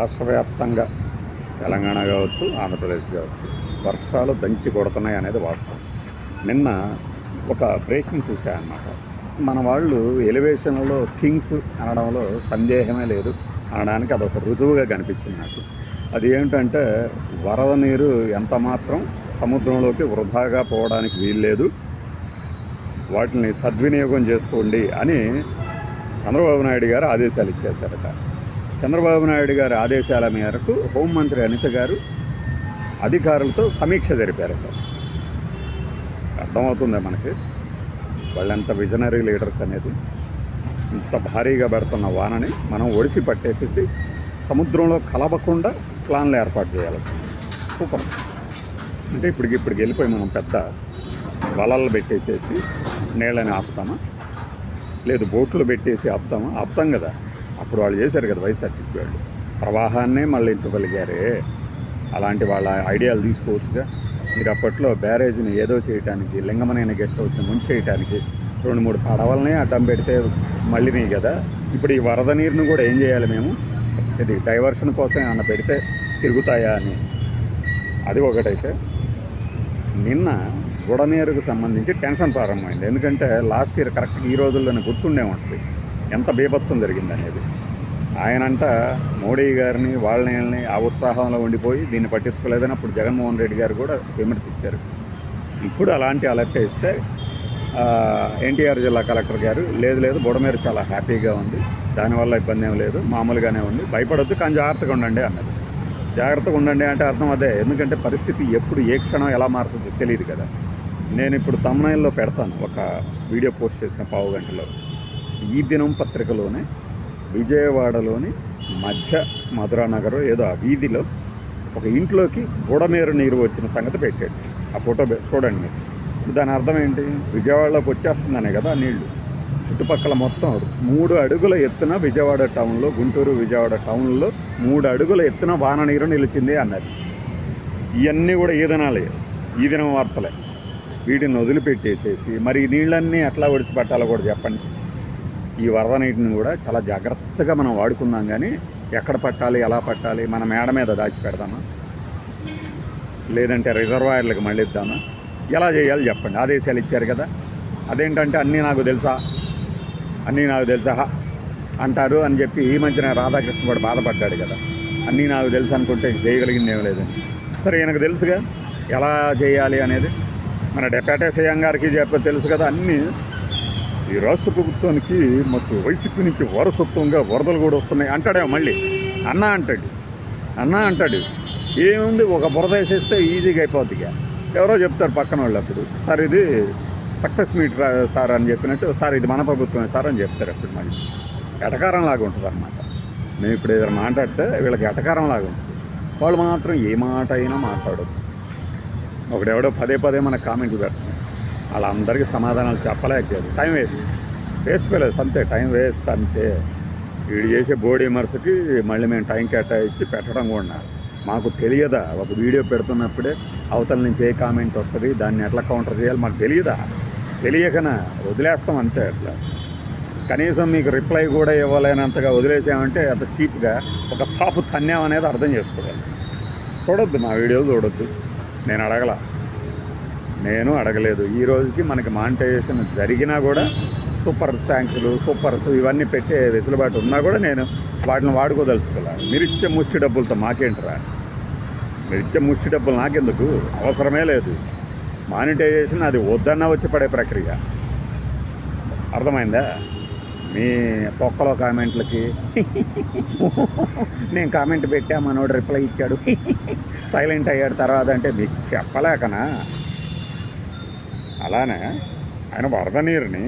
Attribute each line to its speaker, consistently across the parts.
Speaker 1: రాష్ట్ర వ్యాప్తంగా తెలంగాణ కావచ్చు ఆంధ్రప్రదేశ్ కావచ్చు వర్షాలు దంచి కొడుతున్నాయి అనేది వాస్తవం. నిన్న ఒక బ్రేకింగ్ చూశాయన్నమాట మన వాళ్ళు ఎలివేషన్లో కింగ్స్ అనడంలో సందేహమే లేదు అనడానికి అదొక రుజువుగా కనిపించింది నాకు. అది ఏంటంటే వరద నీరు ఎంత మాత్రం సముద్రంలోకి వృధాగా పోవడానికి వీల్లేదు. వాటిని సద్వినియోగం చేసుకోండి అని చంద్రబాబు నాయుడు గారు ఆదేశాలు ఇచ్చేశారట. చంద్రబాబు నాయుడు గారి ఆదేశాల మేరకు హోంమంత్రి అనిత గారు అధికారులతో సమీక్ష జరిపారట. అర్థమవుతుందా మనకి? వాళ్ళంత విజనరీ లీడర్స్ అనేది ఇంత భారీగా పెడుతున్న వానని మనం ఒడిసి పట్టేసేసి సముద్రంలో కలవకుండా ప్లాన్లు ఏర్పాటు చేయాలి. సూపర్. అంటే ఇప్పటికి ఇప్పటికి వెళ్ళిపోయి మనం పెద్ద వలలు పెట్టేసేసి నీళ్ళని ఆపుతామా? లేదు బోట్లు పెట్టేసి ఆపుతామా? ఆపుతాం కదా. అప్పుడు వాళ్ళు చేశారు కదా వైఎస్ఆర్సీపీ వాళ్ళు. ప్రవాహాన్నే మళ్ళించగలిగారే అలాంటి వాళ్ళ ఐడియాలు తీసుకోవచ్చుగా. మీరు అప్పట్లో బ్యారేజ్ని ఏదో చేయటానికి లింగమనైన గెస్ట్ హౌస్ని ముంచేయటానికి రెండు మూడు పడవలనే అడ్డం పెడితే మళ్ళీ కదా. ఇప్పుడు ఈ వరద నీరుని కూడా ఏం చేయాలి మేము? ఇది డైవర్షన్ కోసం ఏమన్నా పెడితే తిరుగుతాయా అని. అది ఒకటైతే నిన్న బుడనీరుకు సంబంధించి టెన్షన్ ప్రారంభమైంది. ఎందుకంటే లాస్ట్ ఇయర్ కరెక్ట్గా ఈ రోజుల్లోనే గుర్తుండే ఉంటుంది. ఎంత బీభత్సం జరిగింది అనేది. ఆయనంట మోడీ గారిని వాళ్ళని ఆ ఉత్సాహంలో ఉండిపోయి దీన్ని పట్టించుకోలేదని అప్పుడు జగన్మోహన్ రెడ్డి గారు కూడా విమర్శించారు. ఇప్పుడు అలాంటి అలర్ట్ ఇస్తే ఎన్టీఆర్ జిల్లా కలెక్టర్ గారు లేదు లేదు బుడమేరు చాలా హ్యాపీగా ఉంది దానివల్ల ఇబ్బంది ఏం లేదు మామూలుగానే ఉంది భయపడొద్దు కానీ జాగ్రత్తగా ఉండండి అన్నది. జాగ్రత్తగా ఉండండి అంటే అర్థం అదే ఎందుకంటే పరిస్థితి ఎప్పుడు ఏ క్షణం ఎలా మారుతుందో తెలియదు కదా. నేను ఇప్పుడు తమ్నైల్లో పెడతాను ఒక వీడియో పోస్ట్ చేసిన పావు గంటలో ఈ దినం పత్రికలోనే విజయవాడలోని మధ్య మధురానగర్ ఏదో ఆ వీధిలో ఒక ఇంట్లోకి బుడమేరు నీరు వచ్చిన సంగతి పెట్టాడు. ఆ ఫోటో చూడండి మీరు. దాని అర్థం ఏంటి? విజయవాడలోకి వచ్చేస్తుందనే కదా నీళ్ళు. చుట్టుపక్కల మొత్తం మూడు అడుగుల ఎత్తున విజయవాడ టౌన్లో గుంటూరు విజయవాడ టౌన్లో మూడు అడుగుల ఎత్తున వాన నీరు నిలిచింది అన్నది. ఇవన్నీ కూడా ఈ దినాలే. ఈ దినం వార్తలే. వీటిని వదిలిపెట్టేసేసి మరి నీళ్ళన్నీ ఎట్లా ఒడిచిపెట్టాలో కూడా చెప్పండి. ఈ వరద నీటిని కూడా చాలా జాగ్రత్తగా మనం వాడుకుందాం కానీ ఎక్కడ పట్టాలి ఎలా పట్టాలి మన మేడ మీద దాచి పెడదామా లేదంటే రిజర్వాయర్లకు మళ్ళిద్దామా? ఎలా చేయాలి చెప్పండి. ఆదేశాలు ఇచ్చారు కదా. అదేంటంటే అన్నీ నాకు తెలుసా? అన్నీ నాకు తెలుసా? అంటారు అని చెప్పి ఈ మధ్యన రాధాకృష్ణ కూడా బాధపడ్డాడు కదా. అన్నీ నాకు తెలుసు అనుకుంటే చేయగలిగింది ఏం లేదని సరే ఈయనకు తెలుసుగా? ఎలా చేయాలి అనేది? మన డెప్యూటీ సీఎం గారికి చెప్ప తెలుసు కదా అన్నీ. ఈ రాష్ట్ర ప్రభుత్వానికి మాకు వైసీపీ నుంచి వారసత్వంగా వరదలు కూడా వస్తున్నాయి అంటాడే మళ్ళీ. అన్నా అంటాడు. అన్నా అంటాడు. ఏముంది ఒక బురద వేసేస్తే ఈజీగా అయిపోద్దిగా ఎవరో చెప్తారు పక్కన వాళ్ళు అప్పుడు. సార్ ఇది సక్సెస్ మీట్ రా సార్ అని చెప్పినట్టు సార్ ఇది మన ప్రభుత్వమే సార్ అని చెప్తారు అప్పుడు మళ్ళీ. ఎటకారం లాగా ఉంటుంది అనమాట మేము ఇప్పుడు ఏదైనా మాట్లాడితే వీళ్ళకి ఎటకారం లాగా ఉంటుంది. వాళ్ళు మాత్రం ఏ మాట అయినా మాట్లాడవచ్చు ఒకడెవడో పదే పదే మన కామెంట్లు పెడతాం వాళ్ళందరికీ సమాధానాలు చెప్పలేకపోయారు. టైం వేస్ట్ వేస్ట్ ఫెలోస్ అంతే టైం వేస్ట్ అంతే వీడు చేసే బోర్డు విమర్శకి మళ్ళీ మేము టైం కేటాయించి పెట్టడం కూడా మాకు తెలియదా? ఒక వీడియో పెడుతున్నప్పుడే అవతల నుంచి ఏ కామెంట్ వస్తుంది? దాన్ని ఎట్లా కౌంటర్ చేయాలి? మాకు తెలియదా? తెలియకనా వదిలేస్తాం అంతే అట్లా. కనీసం మీకు రిప్లై కూడా ఇవ్వలేనంతగా వదిలేసామంటే అంత చీప్గా ఒక తాపు తన్యామనేది అర్థం చేసుకోవాలి. చూడొద్దు మా వీడియోలు చూడొద్దు. నేను అడగల. నేను అడగలేదు. ఈ రోజుకి మనకి మానిటైజేషన్ జరిగినా కూడా సూపర్ థ్యాంక్స్లు సూపర్స్ ఇవన్నీ పెట్టే వెసులుబాటు ఉన్నా కూడా నేను వాటిని వాడుకోదలుచుకోలేదు. మీరు ఇచ్చే ముష్టి డబ్బులతో మాకేంటరా? మీరు ఇచ్చే ముష్టి డబ్బులు నాకెందుకు? అవసరమే లేదు. మానిటైజేషన్ అది వద్దన్నా వచ్చి పడే ప్రక్రియ. అర్థమైందా? మీ తొక్కలో కామెంట్లకి నేను కామెంట్ పెట్టా మనోడు రిప్లై ఇచ్చాడు. సైలెంట్ అయ్యాడు తర్వాత అంటే మీకు చెప్పలేకనా? అలానే ఆయన వరద నీరుని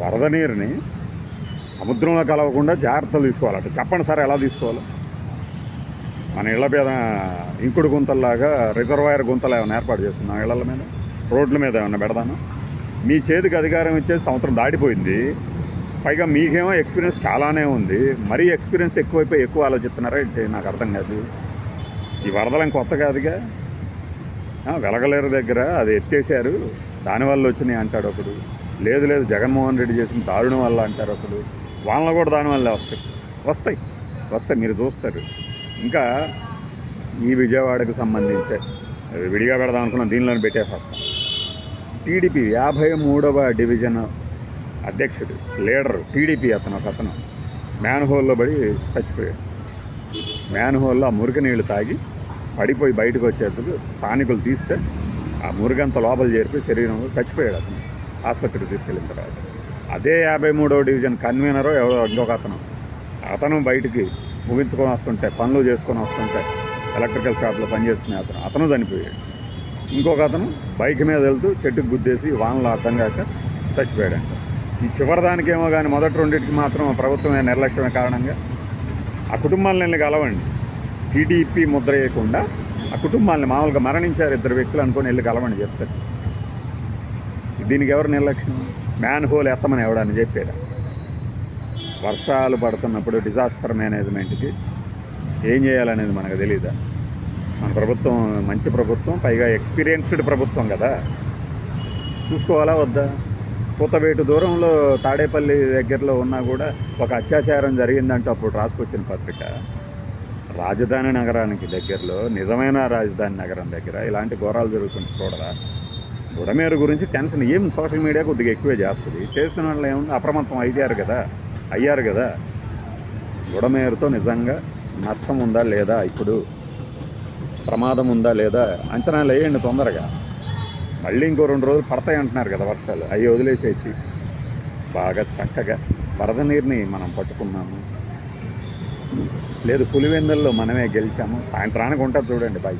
Speaker 1: వరద నీరుని సముద్రంలో కలవకుండా జాగ్రత్తలు తీసుకోవాలట. చెప్పండి సార్ ఎలా తీసుకోవాలో? మన ఇళ్ళ మీద ఇంకుడు గుంతల్లాగా రిజర్వాయర్ గుంతలు ఏమైనా ఏర్పాటు చేస్తున్నా ఇళ్ళ మీద? రోడ్ల మీద ఏమైనా పెడదాను మీ చేతికి అధికారం ఇచ్చేసి సంవత్సరం దాటిపోయింది. పైగా మీకేమో ఎక్స్పీరియన్స్ చాలానే ఉంది. మరీ ఎక్స్పీరియన్స్ ఎక్కువైపోయి ఎక్కువ ఆలోచిస్తున్నారా ఏంటి? నాకు అర్థం కాదు. ఈ వరదలం కొత్త కాదుగా? వెలగలేరు దగ్గర అది ఎత్తేసారు దానివల్ల వచ్చినాయి అంటాడు ఒకడు. లేదు లేదు జగన్మోహన్ రెడ్డి చేసిన దారుణం వల్ల అంటారు ఒకడు. వాళ్ళని కూడా దానివల్లే వస్తాయి. వస్తాయి. వస్తాయి. మీరు చూస్తారు. ఇంకా ఈ విజయవాడకు సంబంధించే విడిగా పెడదాం అనుకున్నాం దీనిలోనే పెట్టేసి వస్తాం. టీడీపీ యాభై మూడవ డివిజన్ అధ్యక్షుడు లీడర్ టీడీపీ అతను ఒక అతను. మ్యాన్ హోల్లో పడి చచ్చిపోయాడు. మ్యాన్ హోల్లో ఆ మురికి నీళ్ళు తాగి పడిపోయి బయటకు వచ్చేందుకు స్థానికులు తీస్తే ఆ మురిగంత లోపల చేరిపోయి శరీరంలో చచ్చిపోయాడు అతను. ఆసుపత్రికి తీసుకెళ్ళిన తర్వాత. అదే యాభై మూడవ డివిజన్ కన్వీనరో ఎవరో ఇంకొక అతను. అతను బయటికి ముగించుకొని వస్తుంటే పనులు చేసుకొని వస్తుంటే ఎలక్ట్రికల్ షాప్లో పనిచేసుకునే అతను. అతను చనిపోయాడు. ఇంకొక అతను బైక్ మీద వెళ్తూ చెట్టుకు గుద్దేసి వానలో అర్థం కాక చచ్చిపోయాడంట. ఈ చివరి దానికేమో కానీ మొదటి రెండింటికి మాత్రం ప్రభుత్వమే నిర్లక్ష్యమే కారణంగా ఆ కుటుంబాలను వెళ్ళి కలవండి టీడీపీ ముద్ర వేయకుండా ఆ కుటుంబాలని మామూలుగా మరణించారు ఇద్దరు వ్యక్తులు అనుకొని వెళ్ళి కలవని చెప్తారు. దీనికి ఎవరు నిర్లక్ష్యం? మ్యాన్ హోల్ ఎత్తమని ఎవడని చెప్పాడు. వర్షాలు పడుతున్నప్పుడు డిజాస్టర్ మేనేజ్మెంట్కి ఏం చేయాలనేది మనకు తెలియదా మన ప్రభుత్వం మంచి ప్రభుత్వం పైగా ఎక్స్పీరియన్స్డ్ ప్రభుత్వం కదా. చూసుకోవాలా వద్దా? పూతవేటు దూరంలో తాడేపల్లి దగ్గరలో ఉన్నా కూడా ఒక అత్యాచారం జరిగిందంటే అప్పుడు రాసుకొచ్చిన పత్రిక. రాజధాని నగరానికి దగ్గరలో నిజమైన రాజధాని నగరం దగ్గర ఇలాంటి ఘోరాలు జరుగుతుంటే చూడరా? బుడమేరు గురించి టెన్షన్ ఏం సోషల్ మీడియా కొద్దిగా ఎక్కువే చేస్తుంది. చేస్తున్న వాళ్ళు ఏముంది? అప్రమత్తం అయ్యారు కదా? అయ్యారు కదా? బుడమేరుతో నిజంగా నష్టం ఉందా లేదా ఇప్పుడు? ప్రమాదం ఉందా లేదా? అంచనాలు వేయండి తొందరగా. మళ్ళీ ఇంకో రెండు రోజులు పడతాయి అంటున్నారు కదా వర్షాలు. అవి వదిలేసేసి. బాగా చక్కగా వరద నీరుని మనం పట్టుకున్నాము. లేదు పులివెందుల్లో మనమే గెలిచాము. సాయంత్రానికి ఉంటుంది చూడండి బాయ్